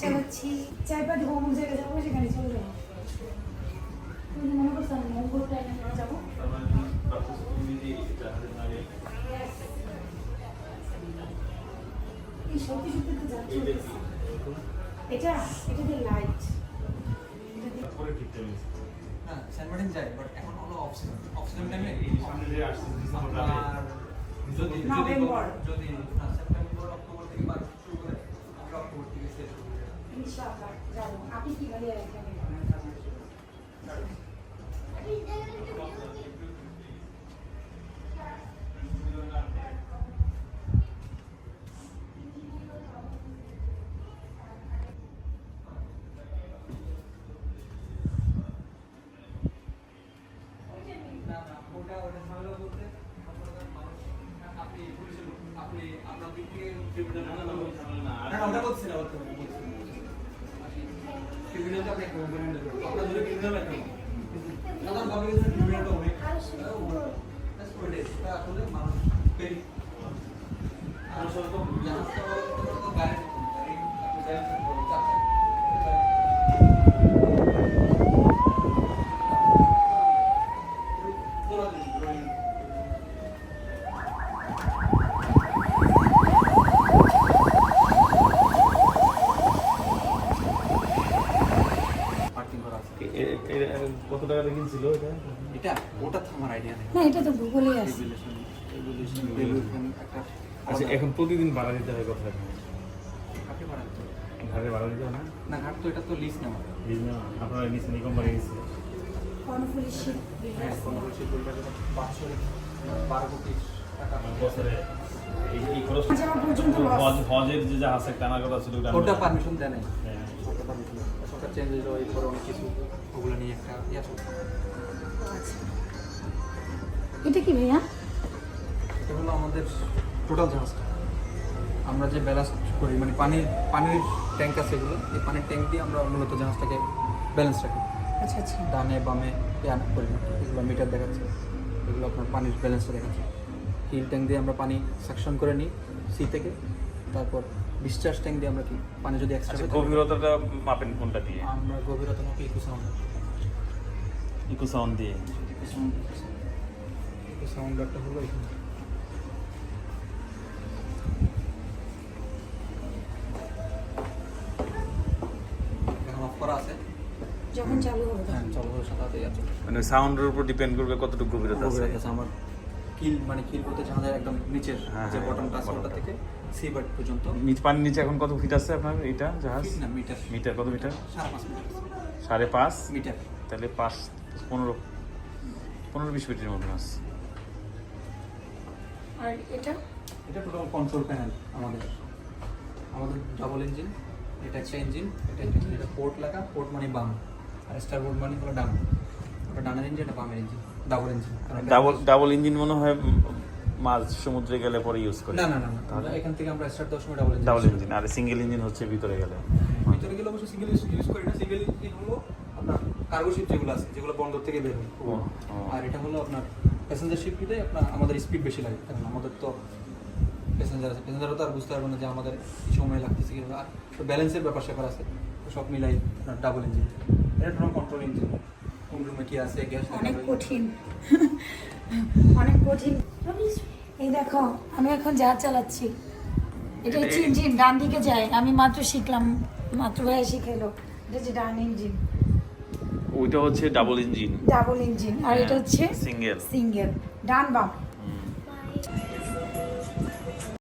চালাচ্ছি। চাইপাটি অমুক জায়গায় যাব সেখানে চলে যাব। তুমি মনে করছ আমি মঙ্গল টাইমে যাব? এই সত্যি সত্যি তো যাচ্ছি এটা এটা দিয়ে লাইট এটা দিয়ে হ্যাঁ সেন্ট মার্টিন যাই বাট এখন হলো অফ সিজন অফ সিজন টাইমে আর যদি যদি যদি না সেপ্টেম্বর অক্টোবর থেকে মার্চ শুরু করে আমরা অক্টোবর থেকে শেষ শুরু করে ইনশাআল্লাহ যাব আপনি কীভাবে এখানে না না ওটা ওটা ঝামেলা বলতে আপনি আপনি আপনার দিক থেকে না না ওটা বলছি না। ওটা ক্রিমিনাল আপনি একটা কম্পোনেন্ট আপনার যদি ক্রিমিনাল একটা সাধারণ পাবলিক যদি ক্রিমিনালটা অনেক That's what it is. এটা আসলে মানুষ পেরি আর সরকার জাহাজটা তো গাড়ি গাড়ি আপনি গাড়ি পার্কিং করা আছে কত টাকা কিনছিল এটা? এটা ওটা তো আমার আইডিয়া নেই। না এটা তো গুগলে আছে। আচ্ছা এখন প্রতিদিন ভাড়া দিতে হয় কোথায় কাকে বাড়াতে ঘাটে ভাড়া দিতে হয় না? না ঘাট তো এটা তো লিজ নেওয়া। এই জন্য আপনারা নিচ্ছেন এই কোম্পানি নিচ্ছে কর্ণফুলি শিপ হ্যাঁ কোনো কিছু বলতে বাৎসরিক বারো কোটি টাকা। বছরে এই এই খরচ আচ্ছা, হজের যে যা আছে টানা কথা ছিল ওটা পারমিশন দেয় নাই। হ্যাঁ। সরকার চেঞ্জ হলো এরপরে অনেক কিছু ওগুলো নিয়ে একটা ইয়ে আচ্ছা। এটা কি ভাইয়া? এটা হলো আমাদের টোটাল জাহাজটা আমরা যে ব্যালান্স করি মানে পানির পানির ট্যাঙ্ক আছে এগুলো এই পানির ট্যাঙ্ক দিয়ে আমরা মূলত জাহাজটাকে ব্যালেন্স রাখি। আচ্ছা আচ্ছা। ডানে বামে ইয়ান করি। না এগুলো মিটার দেখাচ্ছে। এগুলো আপনার পানির ব্যালেন্সটা দেখাচ্ছে। হিল ট্যাঙ্ক দিয়ে আমরা পানি সাকশন করে নিই সি থেকে। তারপর ডিসচার্জ ট্যাঙ্ক দিয়ে আমরা কি পানি যদি আচ্ছা এক্সট্রা গভীরতাটা মাপেন কোনটা দিয়ে? আমরা গভীরতা মাপি ইকো সাউন্ড ইকো সাউন্ড দিয়ে। ইকো সাউন্ড সাউন্ডারটা হলো এখানে। এখন অফ করা আছে? যখন চালু হবে হ্যাঁ চলো সাথে সাথে মানে সাউন্ডের উপর ডিপেন্ড করবে কতটুকু গভীরতা আছে। আমার কিল মানে কিল বলতে জাহাজের একদম নিচের হ্যাঁ, যে হ্যাঁ, বটমটা আছে ওটা থেকে। সি বাট পর্যন্ত। নিচ পানির নিচে এখন কত ফিট আছে আপনার? এটা জাহাজ? না মিটার। মিটার কত মিটার? সাড়ে পাঁচ মিটার। সাড়ে পাঁচ? মিটার। তাহলে পাঁচ পনেরো পনেরো বিশ ফিটের মতন আছে। আর এটা? এটা টোটাল কন্ট্রোল প্যানেল আমাদের। আমাদের ডাবল ইঞ্জিন এটা একটা ইঞ্জিন এটা একটা ইঞ্জিন এটা পোর্ট লাগা পোর্ট মানে বাম। আর স্টার বোর্ড মানে হলো ডান। ওটা ডানের ইঞ্জিন এটা বামের engine double engine double double engine মনে হয় মাঝ সমুদ্রে গেলে পরে ইউজ করি। না না না আমরা এখান থেকে আমরা স্টার্ট দেওয়ার সময় ডাবল ডাবল ইঞ্জিন আর সিঙ্গেল ইঞ্জিন হচ্ছে ভিতরে গেলে। ভিতরে গেলে অবশ্যই সিঙ্গেল ইউজ করি না সিঙ্গেল ইঞ্জিন হলো আপনার কার্গো শিপ যেগুলো আছে যেগুলো বন্দর থেকে বের হয়। আর এটা হলো আপনার প্যাসেঞ্জার শিপ শিপটিতে আপনার আমাদের স্পিড বেশি লাগে কারণ আমাদের তো প্যাসেঞ্জার আছে। প্যাসেঞ্জারও তো আর বুঝতে পারবে না যে আমাদের কি সময় লাগতেছে কি আর ব্যালেন্সের ব্যাপার স্যাপার আছে সব মিলাই আপনার ডাবল ইঞ্জিন এটা কন্ট্রোল ইঞ্জিন কোন রুমে কি আছে গ্যাস অনেক কঠিন। অনেক কঠিন। এই দেখো আমি এখন জাহাজ চালাচ্ছি। এটা হচ্ছে ইঞ্জিন ডান দিকে যায়। আমি মাত্র শিখলাম মাত্র ভাইয়া শিখেলো এটা হচ্ছে ডান ইঞ্জিন। ওইটা হচ্ছে ডাবল ইঞ্জিন। Double engine. আর এটা হচ্ছে সিঙ্গেল। সিঙ্গেল। ডান বাম।